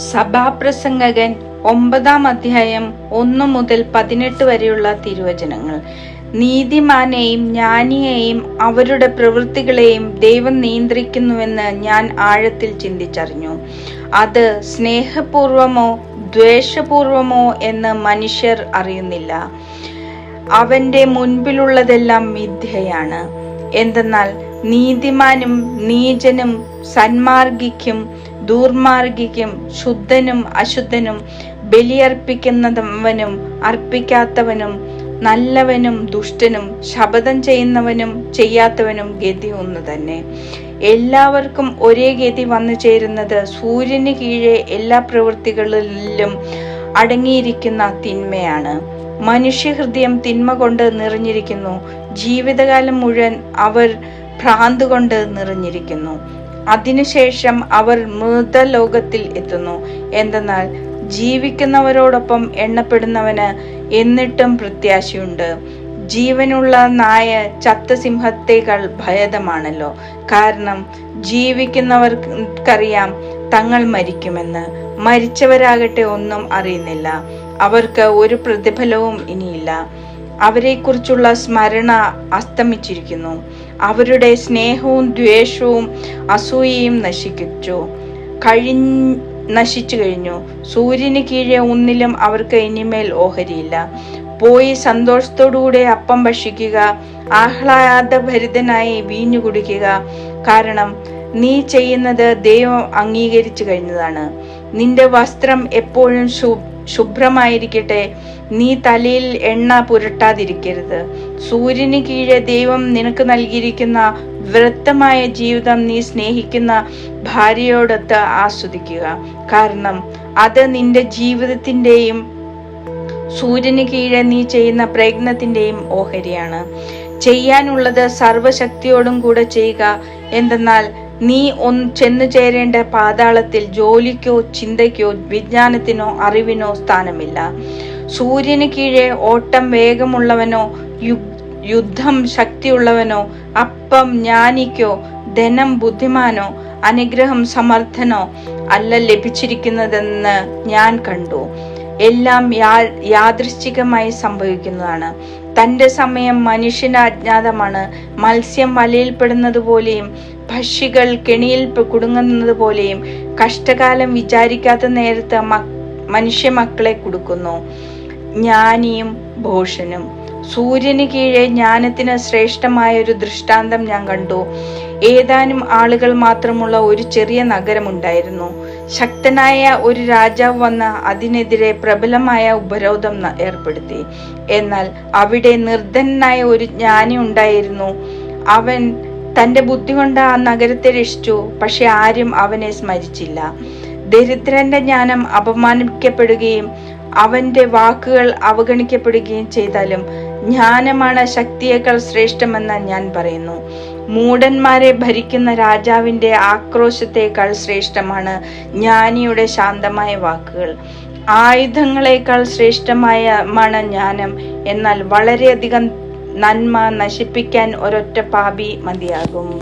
സഭാപ്രസംഗകൻ ഒമ്പതാം അധ്യായം ഒന്നു മുതൽ പതിനെട്ട് വരെയുള്ള തിരുവചനങ്ങൾ. നീതിമാനെയും ജ്ഞാനിയെയും അവരുടെ പ്രവൃത്തികളെയും ദൈവം നിയന്ത്രിക്കുന്നുവെന്ന് ഞാൻ ആഴത്തിൽ ചിന്തിച്ചറിഞ്ഞു. അത് സ്നേഹപൂർവമോ ദ്വേഷപൂർവമോ എന്ന് മനുഷ്യർ അറിയുന്നില്ല. അവന്റെ മുൻപിലുള്ളതെല്ലാം മിഥ്യയാണ്. എന്തെന്നാൽ നീതിമാനും നീചനും സന്മാർഗിക്കും ദൂർമാർഗിക്കും ശുദ്ധനും അശുദ്ധനും ബലിയർപ്പിക്കുന്നവനും അർപ്പിക്കാത്തവനും നല്ലവനും ദുഷ്ടനും ശപഥം ചെയ്യുന്നവനും ചെയ്യാത്തവനും ഗതി ഒന്ന് തന്നെ. എല്ലാവർക്കും ഒരേ ഗതി വന്നു ചേരുന്നത് സൂര്യന് കീഴെ എല്ലാ പ്രവൃത്തികളിലും അടങ്ങിയിരിക്കുന്ന തിന്മയാണ്. മനുഷ്യഹൃദയം തിന്മ കൊണ്ട് നിറഞ്ഞിരിക്കുന്നു. ജീവിതകാലം മുഴുവൻ അവർ ഭ്രാന്ത് കൊണ്ട് നിറഞ്ഞിരിക്കുന്നു. അതിനുശേഷം അവർ മൃതലോകത്തിൽ എത്തുന്നു. എന്തെന്നാൽ ജീവിക്കുന്നവരോടൊപ്പം എണ്ണപ്പെടുന്നവന് എന്നിട്ടും പ്രത്യാശയുണ്ട്. ജീവനുള്ള നായ ചത്ത സിംഹത്തേക്കാൾ ഭയതമാണല്ലോ. കാരണം ജീവിക്കുന്നവർക്കറിയാം തങ്ങൾ മരിക്കുമെന്ന്. മരിച്ചവരാകട്ടെ ഒന്നും അറിയുന്നില്ല. അവർക്ക് ഒരു പ്രതിഫലവും ഇനിയില്ല. അവരെക്കുറിച്ചുള്ള സ്മരണ അസ്തമിച്ചിരിക്കുന്നു. അവരുടെ സ്നേഹവും ദ്വേഷവും അസൂയയും നശിക്കിച്ചു കഴി നശിച്ചു കഴിഞ്ഞു. സൂര്യന് കീഴെ ഒന്നിലും അവർക്ക് ഇനിമേൽ ഓഹരിയില്ല. പോയി സന്തോഷത്തോടുകൂടെ അപ്പം ഭക്ഷിക്കുക ആഹ്ലാദഭരിതനായി വീഞ്ഞു കുടിക്കുക. കാരണം നീ ചെയ്യുന്നത് ദൈവം അംഗീകരിച്ചു കഴിഞ്ഞതാണ്. നിന്റെ വസ്ത്രം എപ്പോഴും ശുഭ്രമായിരിക്കട്ടെ. നീ തലയിൽ എണ്ണ പുരട്ടാതിരിക്കരുത്. സൂര്യന് കീഴെ ദൈവം നിനക്ക് നൽകിയിരിക്കുന്ന വൃത്തമായ ജീവിതം നീ സ്നേഹിക്കുന്ന ഭാര്യയോടൊത്ത് ആസ്വദിക്കുക. കാരണം അത് നിന്റെ ജീവിതത്തിന്റെയും സൂര്യന് കീഴെ നീ ചെയ്യുന്ന പ്രയത്നത്തിന്റെയും ഓഹരിയാണ്. ചെയ്യാനുള്ളത് സർവശക്തിയോടും കൂടെ ചെയ്യുക. എന്തെന്നാൽ നീ ഒന്ന് ചെന്നു ചേരേണ്ട പാതാളത്തിൽ ജോലിക്കോ ചിന്തയ്ക്കോ വിജ്ഞാനത്തിനോ അറിവിനോ സ്ഥാനമില്ല. സൂര്യന് കീഴെ ഓട്ടം വേഗമുള്ളവനോ യുദ്ധം ശക്തിയുള്ളവനോ അപ്പം ജ്ഞാനിക്കോ ധനം ബുദ്ധിമാനോ അനുഗ്രഹം സമർത്ഥനോ അല്ല ലഭിച്ചിരിക്കുന്നതെന്ന് ഞാൻ കണ്ടു. എല്ലാം യാ യാദൃശ്ചികമായി സംഭവിക്കുന്നതാണ്. തന്റെ സമയം മനുഷ്യന് അജ്ഞാതമാണ് മത്സ്യം വലയിൽപ്പെടുന്നത് പോലെയും പക്ഷികൾ കെണിയിൽ കുടുങ്ങുന്നത് പോലെയും കഷ്ടകാലം വിചാരിക്കാത്ത നേരത്ത് മനുഷ്യ മക്കളെ കൊടുക്കുന്നു. ജ്ഞാനിയും ഭോഷനും. സൂര്യന് കീഴെ ജ്ഞാനത്തിന് ശ്രേഷ്ഠമായ ഒരു ദൃഷ്ടാന്തം ഞാൻ കണ്ടു. ഏതാനും ആളുകൾ മാത്രമുള്ള ഒരു ചെറിയ നഗരമുണ്ടായിരുന്നു. ശക്തനായ ഒരു രാജാവ് വന്ന് അതിനെതിരെ പ്രബലമായ ഉപരോധം ഏർപ്പെടുത്തി. എന്നാൽ അവിടെ നിർദ്ധനായ ഒരു ജ്ഞാനി ഉണ്ടായിരുന്നു. അവൻ തന്റെ ബുദ്ധി കൊണ്ട് ആ നഗരത്തെ രക്ഷിച്ചു പക്ഷെ ആരും അവനെ സ്മരിച്ചില്ല. ദരിദ്രന്റെ ജ്ഞാനം അപമാനിക്കപ്പെടുകയും അവന്റെ വാക്കുകൾ അവഗണിക്കപ്പെടുകയും ചെയ്താലും ജ്ഞാനമാണ് ശക്തിയേക്കാൾ ശ്രേഷ്ഠമെന്ന് ഞാൻ പറയുന്നു. മൂടന്മാരെ ഭരിക്കുന്ന രാജാവിന്റെ ആക്രോശത്തേക്കാൾ ശ്രേഷ്ഠമാണ് ജ്ഞാനിയുടെ ശാന്തമായ വാക്കുകൾ. ആയുധങ്ങളെക്കാൾ ശ്രേഷ്ഠമായ ജ്ഞാനം. എന്നാൽ വളരെയധികം നന്മ നശിപ്പിക്കാൻ ഒരൊറ്റ പാപി മതിയാകും.